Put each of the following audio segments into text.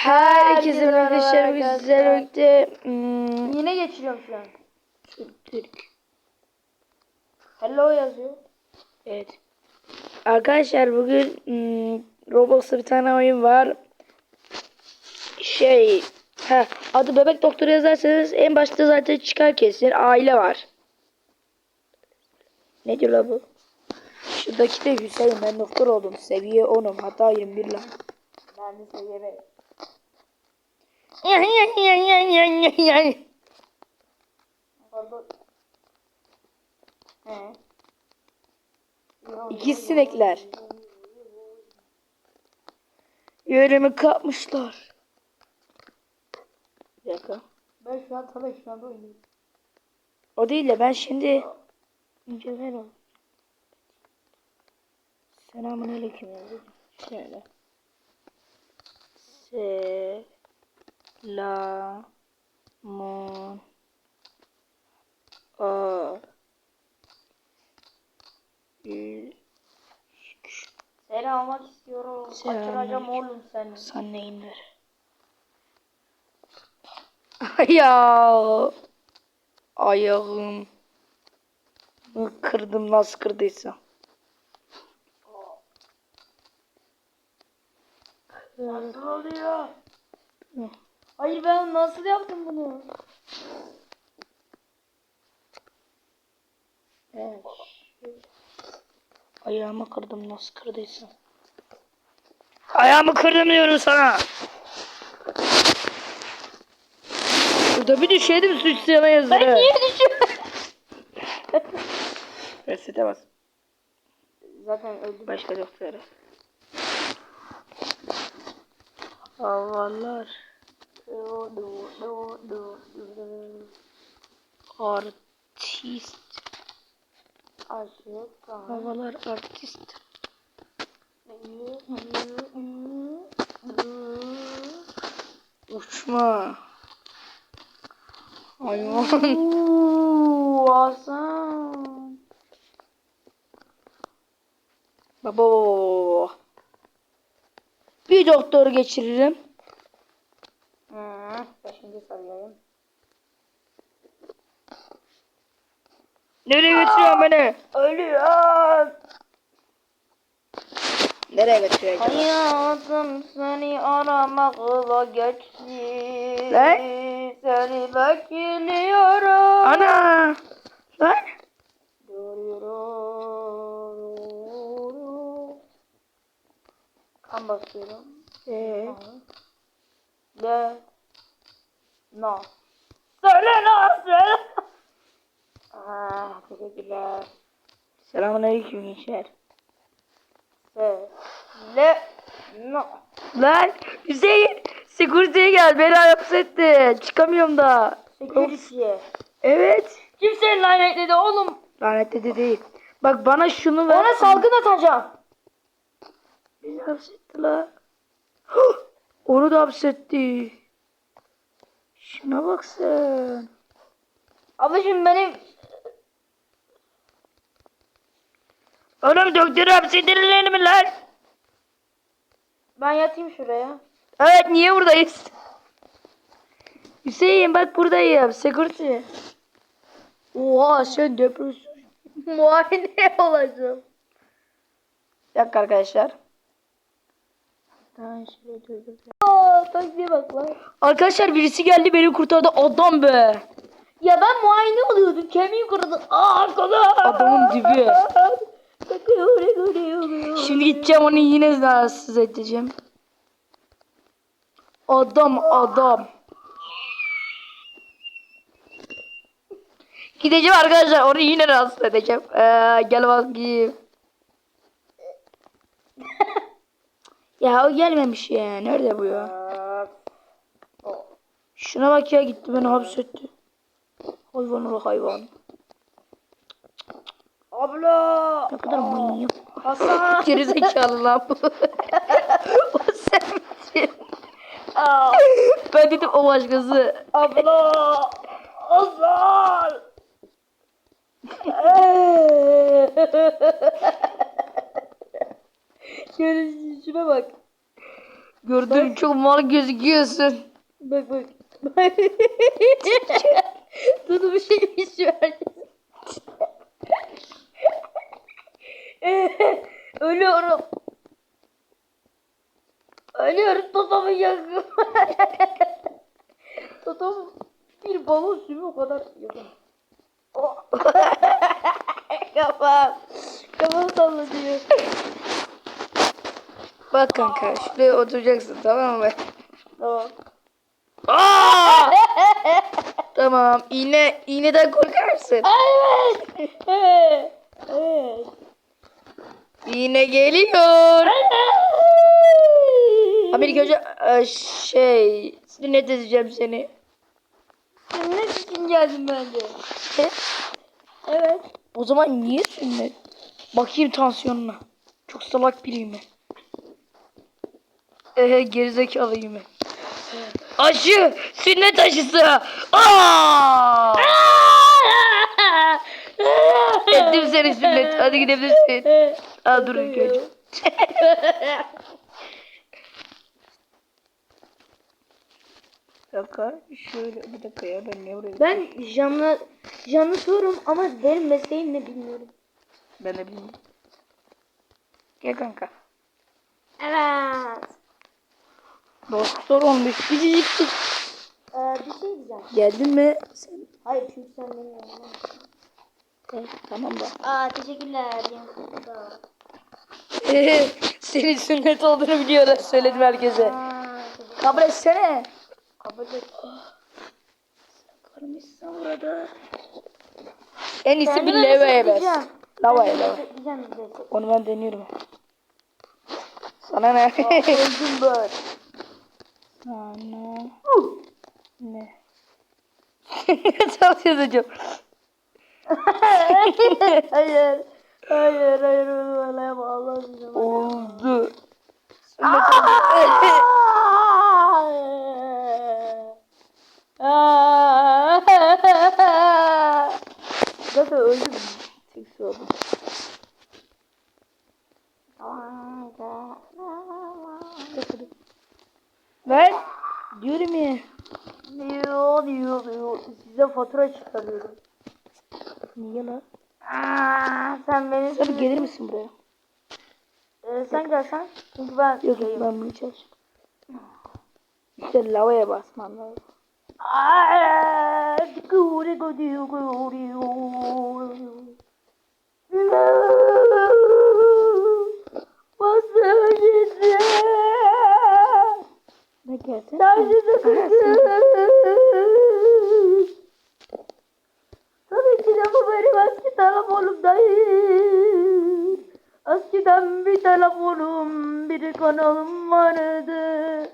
Herkese merhaba arkadaşlar. Güzel. Hmm. Yine geçiriyorum şu an. Türk. Hello yazıyor. Evet. Arkadaşlar bugün hmm, Roblox'ta bir tane oyun var. Şey. Heh, adı bebek doktoru yazarsanız en başta zaten çıkar kesin. Aile var. Ne diyor la bu? Şuradaki de Hüseyin ben doktor oldum. Seviye 10'um. Hatta 21 lan. Ben de seviye 5. İki sinekler. Yerimi kapmışlar. Bir dakika. Ben şu an tam ekranda oynuyorum. O değil de ben şimdi mücevher ol. Selamun aleyküm yazayım. Şöyle. Selamun aleyküm. Seni almak istiyorum. Selam Kaçıracağım oğlum seni. Sen neyinler? ya ayağım kırdım nasıl kırdıysam. Nasıl oluyor? Hayır ben nasıl yaptım bunu? Evet. Ayağımı kırdım nasıl kırdıysam. Ayağımı kırdım diyorum sana. Burada bir düşeydim suç sana yazıyor. Ben niye düşüyorum? Resete bas. Zaten öldüm. Başka doktora. Havalar artist. Havalar artist. Uçma. Hayvan. Hasan. Baba. Bir doktor geçiririm. Beşinci sarıyorum. Nereye götürüyorsun beni? Ölüyorum. Nereye acaba? Hayatım seni aramakla geçti. Ne? Seni bekliyorum. Ana! Lan! Kan basıyorum. Ee, Le. No. Söyle no söyle. Ah, teşekkürler. selamun aleyküm gençler. Söyle no. Lan Hüseyin! Security'ye gel beni hapis etti. Çıkamıyorum da. Security. Evet. Kim seni lanetledi oğlum? Lanetli de değil. Bak bana şunu ver. Ona salgın atacağım. Beni hapsetti la. Onu da hapsetti. Şuna bak sen. Ablacığım benim Oğlum doktoru hapsedilir mi lan? ben yatayım şuraya. Evet niye buradayız? Hüseyin bak buradayım. Security. Oha sen depresyon. Muayene olacağım. Bir dakika arkadaşlar. Aa, taksiye bak lan. Arkadaşlar birisi geldi beni kurtardı. Adam be. Ya ben muayene oluyordum. Kemiğim kırıldı. Aa kolum. Adamın dibi. Şimdi Şimdi gideceğim onu yine rahatsız edeceğim. Adam adam. Gideceğim arkadaşlar onu yine rahatsız edeceğim. Ee, gel bakayım. ya o gelmemiş ya. Nerede bu ya? Şuna bak ya gitti beni hapsetti. Hayvan ol hayvan. Abla. Ne kadar manyak. Hasan. Gerizekalı lan bu. o sen Ben dedim o başkası. abla. Hasan. Şöyle şuna bak. Gördüm çok mal gözüküyorsun. Bak bak. Dudu bir şey istiyor herkes. Ölüyorum. Ölüyorum Totom'un yakın. Totom bir balon sümü o kadar yakın. Oh. Kafam. Kafam sallanıyor. Bak kanka şuraya oturacaksın tamam mı? Tamam. Aa! tamam iğne iğneden korkarsın. Evet. Evet. Evet. İğne geliyor. Amerika önce e, şey sünnet edeceğim seni. Sünnet için geldim ben de. E, Evet. O zaman niye sünnet? Bakayım tansiyonuna. Çok salak biriyim ben. Ehe gerizekalıyım ben. Aşı! Sünnet aşısı! Aa! Ettim seni sünnet. Hadi gidebilirsin. Aa dur dakika. Şöyle bir dakika ya ben ne buraya Ben canlı canlı sorum ama benim mesleğim ne bilmiyorum. Ben de bilmiyorum. Gel kanka. Evet. Doktor olmuş. Küçücüksün. Ee, bir şey diyeceğim. Geldin mi? Sen. Hayır çünkü sen benim yanımda. Evet, tamam da. Aa teşekkürler. Ol. Senin sünnet olduğunu biliyorlar. Söyledim herkese. Aa, Kabul etsene. Kabul ettim. Karmışsın burada. En iyisi bir bas. diyeceğim. Lavaya Ben lava. Diyeceğim bir de. Onu ben deniyorum. Sana ne? Öldüm ben. Sana ne? Çok yazacağım. hayır. Hayır hayır. Oldu. Sünnet Aa! oldu. Aa! Zaten öldüm. Tek su oldum. Ben diyorum ya. Diyor diyor diyor. Size fatura çıkarıyorum. Niye lan? Aa, sen beni Sen gelir misin buraya? Ee, sen gelsen. Çünkü ben Yok yok ben bunu çalışacağım. İşte lavaya basman lazım. Aa, Ne gelsin? Tabii ki de bu benim eski telefonum değil. Eskiden bir telefonum, bir kanalım vardı.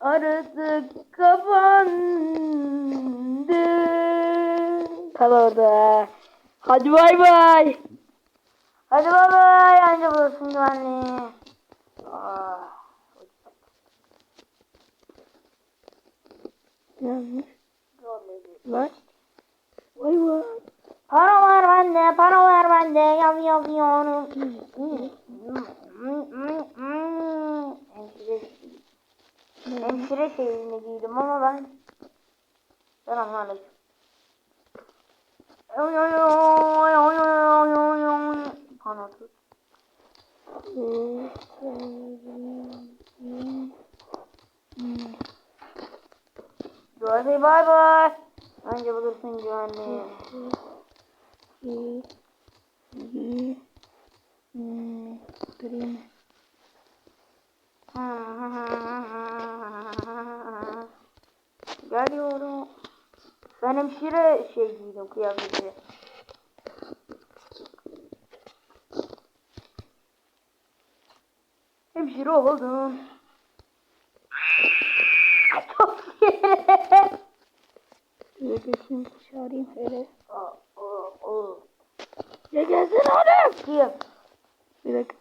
Artık kapandı. Kal orada. Hadi bay bay. Hadi bay bay, anca bulursun güvenliği. Ah. Yazmış. Lan. Vay vay. Para var bende, para var bende, yav yapıyorum. Hemşire, hemşire şeyini giydim ama ben... Selamünaleyküm. Oy oy oy oy oy oy oy. Bana tut. Hadi bay bay. Anca bulursun güvenliği. Durayım. Geliyorum. Ben hemşire şey giydim kıyafeti. Hemşire oldum. Çok iyi. Şöyle çağırayım aa. Ya gelsene oğlum. Kim? Bir dakika.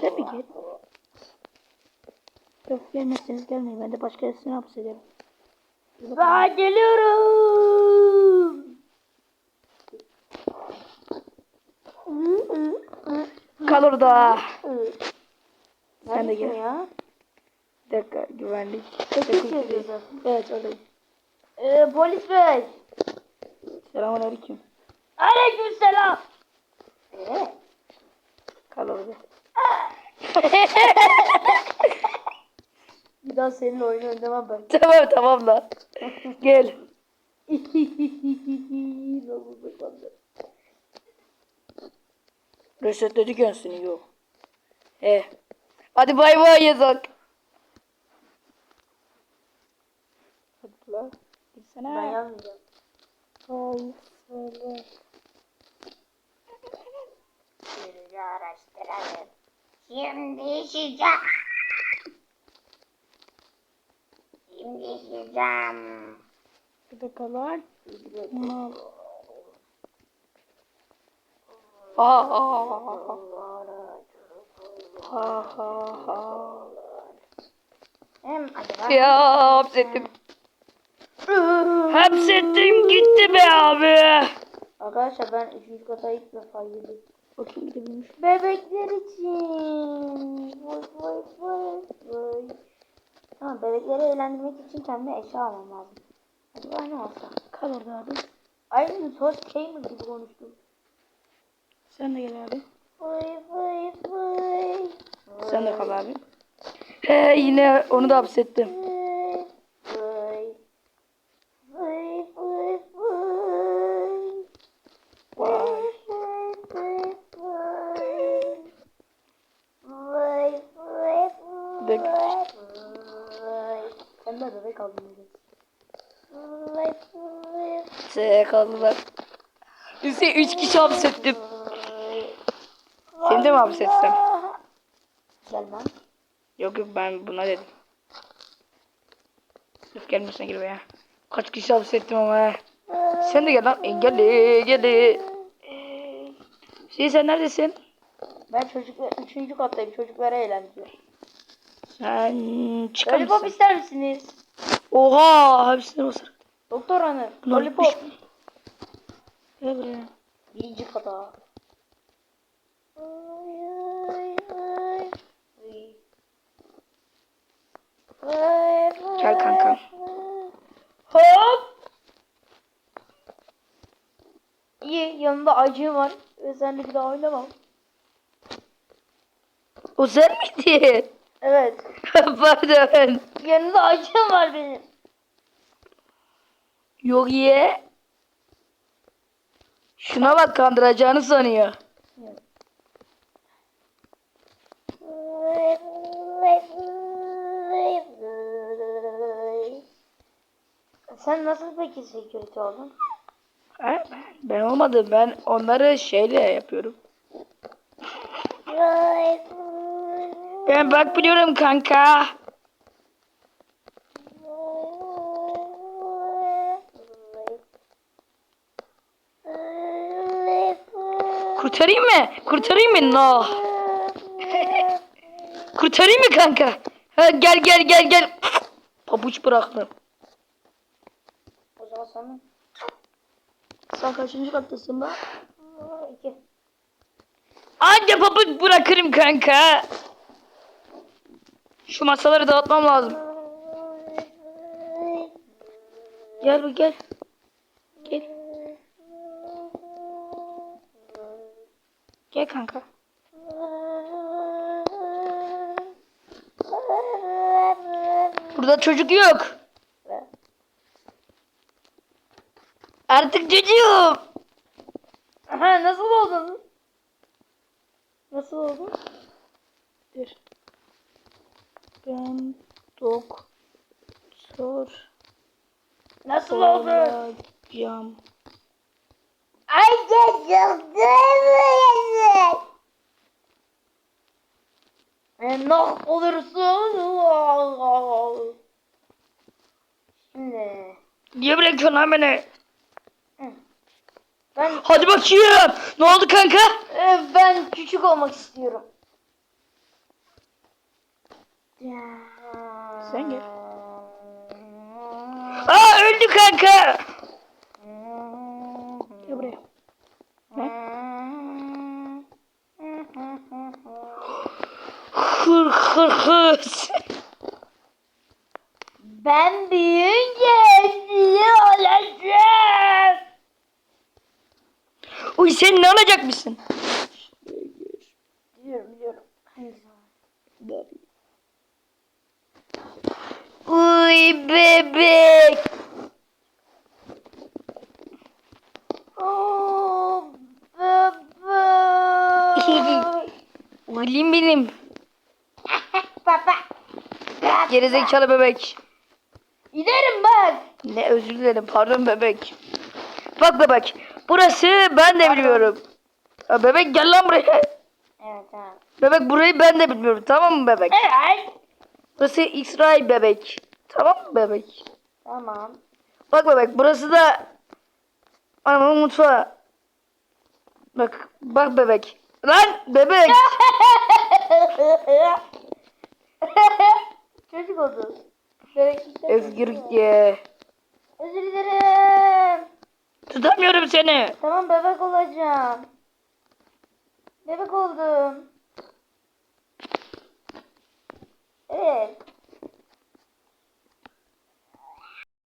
Sen bir gel. Yok gelmezseniz gelmeyin. Ben de başka birisini hapsederim. Ben geliyorum. Kal orada. Sen de gel. ya? Bir dakika güvenlik. Teknik Security. yazıyor zaten. Evet oradayım. Ee, polis bey. Selamun aleyküm. Aleyküm selam. Ee? Kal orada. Bir daha seninle oyun oynamam ben. Tamam tamam lan. Gel. Nasıl sıkıldı? Resetledik yansını yok. He. Hadi bay bay yazak. Hadi lan. Gitsene. Ben yazmayacağım. Ay, söyle. Bizi araştıralım. Şimdi işeceğim. Şimdi işeceğim. Bir dakika lan. Bunu al. Ha ha ha. Ha ha ha. Ya hapsettim. Hapsettim gitti be abi. Arkadaşlar ben 3. kata ilk defa yedim. Bakayım gidebilmiş. Bebekler için. Vay vay vay vay. Tamam bebekleri eğlendirmek için kendime eşya almam lazım. Acaba ne alsam? Kal orada abi. Aynı sos gamer gibi konuştum. Sen de gel abi. Vay vay vay. Sen de kal abi. He yine onu da hapsettim. Bebek. Vay vay Şeye kaldılar. Üste üç kişi hapsettim. Seni de mi hapsetsem? Gelmem. Yok yok ben buna dedim. Sırf gelmesin gir be ya. Kaç kişi hapsettim ama he. Sen de gel lan. Engelli geldi. Şey sen neredesin? Ben çocuklar, üçüncü kattayım. Çocuklara eğlendiriyorum. Sen çıkar Lollipop mısın? ister misiniz? Oha hepsini basar. Doktor hanım. Bunlar Lollipop. bitmiş Gel buraya. Birinci kata. Gel kanka. Hop. İyi yanında acım var ve seninle bir daha oynamam. O sen miydin? Evet. Pardon. Yanında acım var benim. Yok ye. Şuna bak kandıracağını sanıyor. Sen nasıl peki security oldun? Ha, ben olmadım. Ben onları şeyle yapıyorum. Ben bak biliyorum kanka. Kurtarayım mı? Kurtarayım mı? No. Kurtarayım mı kanka? Ha, gel gel gel gel. Pabuç bıraktım. O zaman sana Sen kaçıncı kattasın bak? iki. Anca pabuç bırakırım kanka. Şu masaları dağıtmam lazım. Gel bu gel. Gel. Gel kanka. Burada çocuk yok. Artık çocuğum. Aha nasıl oldun? Nasıl oldun? Dur. Ben doktor Nasıl oldun? olacağım. Ay çocuk E, nah olursun. Şimdi Niye bırakıyorsun lan beni? ben Hadi bakayım. Ne oldu kanka? e, ben küçük olmak istiyorum. Sen gel. Aa öldü kanka. Gel buraya. Ne? Hır hır burası. Ben büyüyünce sizi olacağım. Uy sen ne olacakmışsın? Biliyorum biliyorum. Hangisi var? Uy bebek. Oo, bebek. Ulim benim. Baba. Gerizekalı bebek. Giderim bak. Ne özür dilerim pardon bebek. Bak bebek. Burası ben de bilmiyorum. Ya bebek gel lan buraya. Evet evet. Bebek burayı ben de bilmiyorum tamam mı bebek? Evet. Burası İsrail bebek. Tamam mı bebek? Tamam. Bak bebek burası da anamın mutfağı. Bak bak bebek. Lan bebek. Çocuk oldu. Özgür ye. Özür dilerim. Tutamıyorum seni. Tamam bebek olacağım. Bebek oldum. Evet.